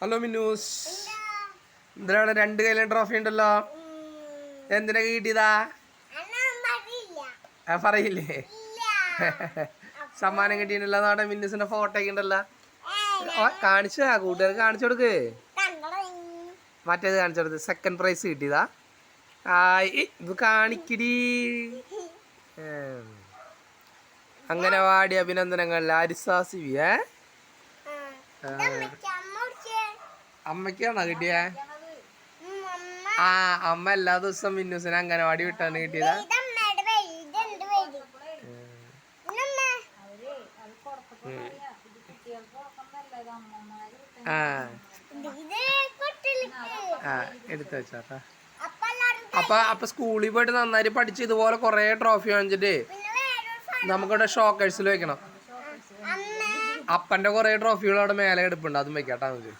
Hello Minnu's എന്തിനാണ് രണ്ട് കയ്യിലും ട്രോഫി ഉണ്ടല്ലോ? എന്തിനാ കിട്ടിയതാ? ആ, പറയില്ലേ? സമ്മാനം കിട്ടിയിട്ടുണ്ടല്ലോ നാടെ മിന്നൂസിന്റെ ഫോട്ടോ ഒക്കെ ഉണ്ടല്ലോ. കാണിച്ചു ആ കാണിച്ചു കൊടുക്ക്. മറ്റേത് കാണിച്ചു കൊടുത്ത് സെക്കൻഡ് പ്രൈസ് കിട്ടിയതാ. ആ ഇത് കാണിക്കിടി. അങ്ങനെ വാടി അഭിനന്ദനങ്ങൾ അരിസാസി ഏ? അമ്മയ്ക്കാണോ കിട്ടിയേ? ആ അമ്മ എല്ലാ ദിവസവും മിന്നൂസിനെ അംഗനവാടി വിട്ടാണ് കിട്ടിയതാ. ആ. ആ എടുത്തു വെച്ചാട്ടാ. അപ്പൊ അപ്പൊ സ്കൂളിൽ പോയിട്ട് നന്നായി പഠിച്ച് ഇതുപോലെ കൊറേ ട്രോഫി വാങ്ങിച്ചിട്ട് നമുക്കിവിടെ ഷോക്കേഴ്സിൽ വെക്കണം. അപ്പന്റെ കൊറേ ട്രോഫികൾ അവിടെ മേലെ എടുപ്പുണ്ട് അതും വെക്കാട്ടാ നമുക്ക്.